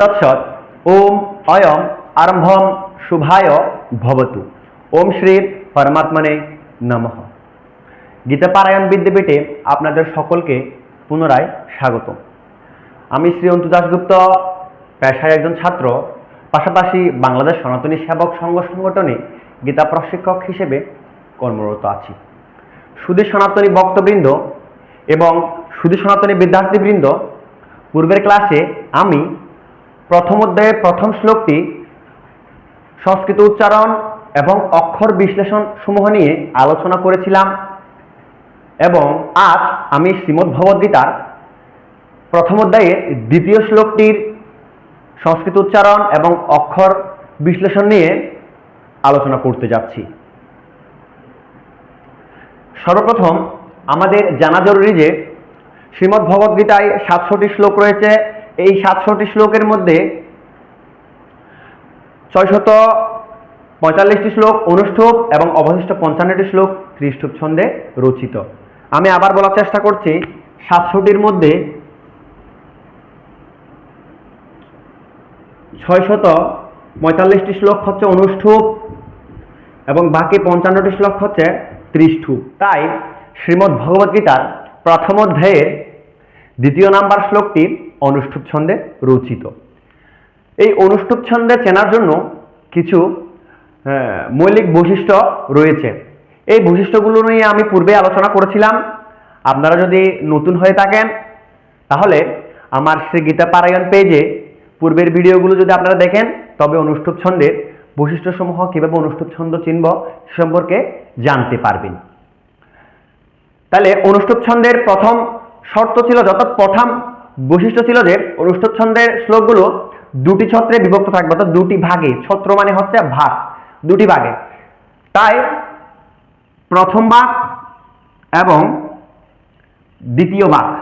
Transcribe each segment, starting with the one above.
তৎসৎ। ওম অয়ম আরম্ভম শুভায় ভবতু। ওম শ্রী পরমাত্মনে নমঃ। গীতা পারায়ণ বিদ্যাপীঠে আপনাদের সকলকে পুনরায় স্বাগত আমি শ্রী অন্তু দাশগুপ্ত, পেশায় একজন ছাত্র, পাশাপাশি বাংলাদেশ সনাতনী সেবক সংঘ সংগঠনে গীতা প্রশিক্ষক হিসেবে কর্মরত আছি। সুদী সনাতনী ভক্তবৃন্দ এবং সুদী সনাতনী বিদ্যার্থীবৃন্দ, পূর্বের ক্লাসে আমি প্রথম অধ্যায়ের প্রথম শ্লোকটি সংস্কৃত উচ্চারণ এবং অক্ষর বিশ্লেষণ সমূহ নিয়ে আলোচনা করেছিলাম এবং আজ আমি শ্রীমদ্ ভগবদ্গীতার প্রথম অধ্যায়ের দ্বিতীয় শ্লোকটির সংস্কৃত উচ্চারণ এবং অক্ষর বিশ্লেষণ নিয়ে আলোচনা করতে যাচ্ছি। সর্বপ্রথম আমাদের জানা জরুরি যে শ্রীমদ্ ভগবদ্গীতায় সাতশোটি শ্লোক রয়েছে। এই সাতশোটি শ্লোকের মধ্যে ছয়শত পঁয়তাল্লিশটি শ্লোক অনুষ্ঠুপ এবং অবশিষ্ট পঞ্চান্নটি শ্লোক ত্রিষ্ঠুপ ছন্দে রচিত। আমি আবার বলার চেষ্টা করছি সাতশোটির মধ্যে ছয়শত পঁয়তাল্লিশটি শ্লোক হচ্ছে অনুষ্ঠুপ এবং বাকি পঞ্চান্নটি শ্লোক হচ্ছে ত্রিষ্ঠুপ। তাই শ্রীমদ্ ভগবদ্গীতার প্রথম অধ্যায়ের দ্বিতীয় নাম্বার শ্লোকটি অনুষ্ঠুপ ছন্দে রচিত। এই অনুষ্ঠুপ ছন্দে চেনার জন্য কিছু মৌলিক বৈশিষ্ট্য রয়েছে। এই বৈশিষ্ট্যগুলো নিয়ে আমি পূর্বে আলোচনা করেছিলাম। আপনারা যদি নতুন হয়ে থাকেন, তাহলে আমার শ্রী গীতা পারায়ণ পেজে পূর্বের ভিডিওগুলো যদি আপনারা দেখেন, তবে অনুষ্ঠুপ ছন্দের বৈশিষ্ট্যসমূহ কীভাবে অনুষ্ঠুপ ছন্দ চিনব সে সম্পর্কে জানতে পারবেন। তাহলে অনুষ্ঠুপ ছন্দের প্রথম শর্ত ছিল, যত প্রথম বৈশিষ্ট্য ছিল যে অনুষ্ঠুপ ছন্দের শ্লোকগুলো দুটি ছত্রে বিভক্ত থাকবে, অর্থাৎ দুটি ভাগে। ছত্র মানে হচ্ছে ভাগ, দুটি ভাগে। তাই প্রথম ভাগ এবং দ্বিতীয় ভাগ।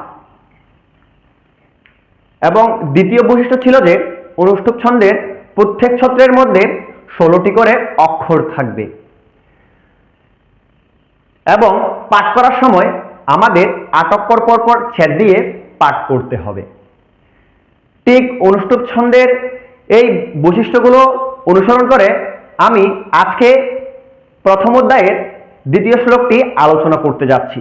এবং দ্বিতীয় বৈশিষ্ট্য ছিল যে অনুষ্ঠুপ ছন্দের প্রত্যেক ছত্রের মধ্যে ষোলোটি করে অক্ষর থাকবে। এবং পাঠ করার সময় আমাদের আটক পর পর পর ছেদ দিয়ে পাঠ করতে হবে। ঠিক অনুষ্ঠুপ ছন্দের এই বৈশিষ্ট্যগুলো অনুসরণ করে আমি আজকে প্রথম অধ্যায়ের দ্বিতীয় শ্লোকটি আলোচনা করতে যাচ্ছি।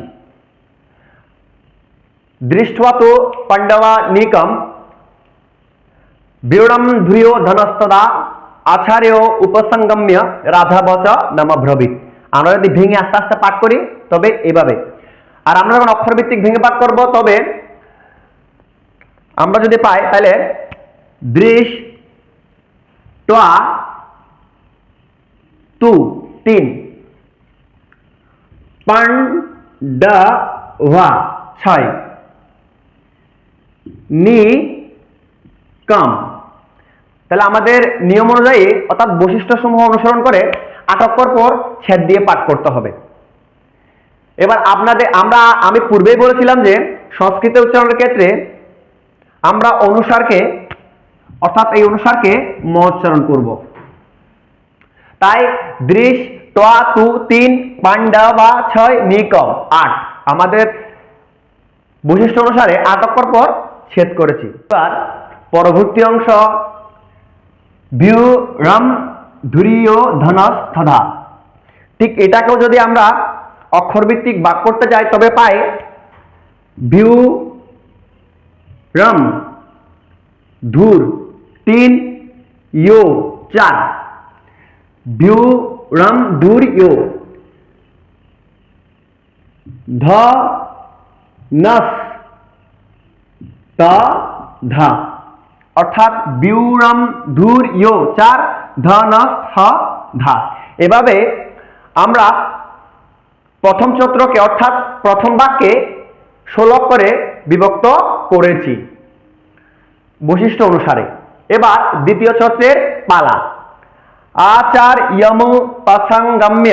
দৃষ্ট্বা তো পাণ্ডবা নিকম বিড়ম ধুয় ধনস্তদা আচার্য উপসঙ্গম্য রাধা বচ নাম আমরা যদি ভেঙে আস্তে আস্তে পাঠ করি, তবে এভাবে। আর আমরা যখন অক্ষরভিত্তিক ভেঙে পাঠ করব, তবে আমরা যদি পাই, তাহলে দৃশ টোয়া তু তিন। পান ড ওয়া ছয়। নি কাম তাহলে আমাদের নিয়ম অনুযায়ী অর্থাৎ বৈশিষ্ট্য সমূহ অনুসরণ করে আটক পর ছেদ দিয়ে পাঠ করতে হবে। এবার আপনাদের, আমরা, আমি পূর্বেই বলেছিলাম যে সংস্কৃত উচ্চারণের ক্ষেত্রে আমরা অনুসারকে, অর্থাৎ এই অনুসারকে ম উচ্চারণ করব। তাই দৃশ টোয়া তু, তিন পান্ডা বা, ছয় নিকম আট। আমাদের বৈশিষ্ট্য অনুসারে আট অক্ষর পর ছেদ করেছি। এবার পরবর্তী অংশ ভিউ রাম ধুরিয় ধনস, থধা। ঠিক এটাকেও যদি আমরা অক্ষরভিত্তিক বাক করতে যাই তবে পাই ভিউ, রাম, ধুর, তিন, ইয়ো, চার। ভিউ, রাম, ধুর, ইয়ো। ধ নস ত, ধা। অর্থাৎ বিউরাম ধুর, ইয়ো, চার, ধ ন থ ধা। এভাবে আমরা প্রথম চত্রকে অর্থাৎ প্রথম বাক্যে ষোলো করে বিভক্ত করেছি। বৈশিষ্ট্য অনুসারে। এবার দ্বিতীয় চত্রের পালা। আচার ইয়মু পাসাঙ্গাম্য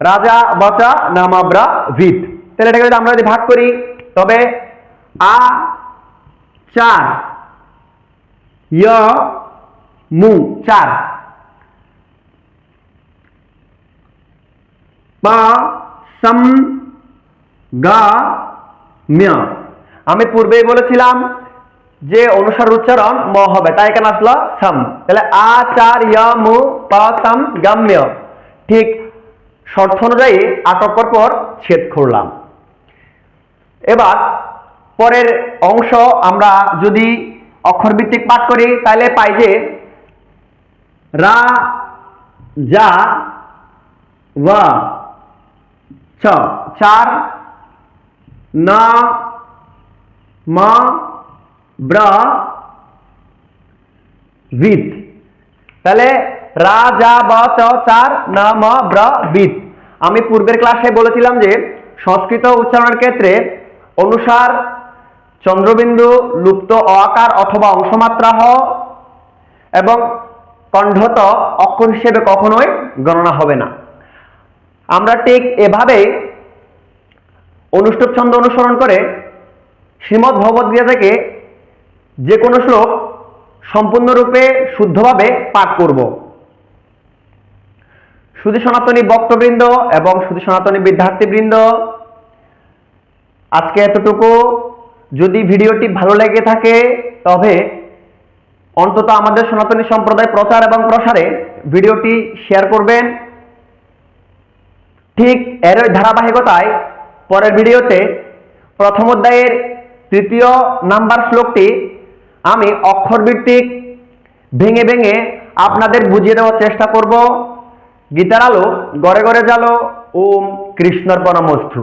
রাজা বচা নামাব্রা ভিত। তাহলে এটাকে যদি আমরা যদি ভাগ করি, তবে আ চার য় মু চার। পা, সম, গা, ম্য। আমি পূর্বেই বলেছিলাম যে অনুসার উচ্চারণ ম হবে। তাই এখানে আসলো সাম। তাহলে আ আচার্য মু পাসাম গাম্য ঠিক শর্ত অনুযায়ী আটক পর ছেদ করলাম। এবার পরের অংশ আমরা যদি অক্ষর ভিত্তিক পাঠ করি, তাহলে পাই যে রা, যা, ওয়া। ছ চার না, মা, ব্রা, বিদ। তাহলে রা যা ব, চ চার না, ম, ব্র, বিদ। আমি পূর্বের ক্লাসে বলেছিলাম যে সংস্কৃত উচ্চারণের ক্ষেত্রে অনুসার, চন্দ্রবিন্দু, লুপ্ত অকার অথবা অংশমাত্রা হ এবং কণ্ঠত অক্ষর হিসেবে কখনোই গণনা হবে না। আমরা ঠিক এভাবেই অনুষ্ঠুপ ছন্দ অনুসরণ করে শ্রীমদ্ ভগবদ্গীতা থেকে যে কোনো শ্লোক সম্পূর্ণরূপে শুদ্ধভাবে পাঠ করব। শুধু সনাতনী বক্তবৃন্দ এবং শুধু সনাতনী বিদ্যার্থীবৃন্দ, আজকে এতটুকু। যদি ভিডিওটি ভালো লেগে থাকে, তবে অন্তত আমাদের সনাতনী সম্প্রদায় প্রচার এবং প্রসারে ভিডিওটি শেয়ার করবেন। ঠিক এর ধারাবাহিকতায় পরের ভিডিওতে প্রথম অধ্যায়ের তৃতীয় নাম্বার শ্লোকটি আমি অক্ষর ভিত্তিক ভেঙে ভেঙে আপনাদের বুঝিয়ে দেওয়ার চেষ্টা করব। গীতার আলো গড়ে গড়ে জালো ওম কৃষ্ণর পরমস্থু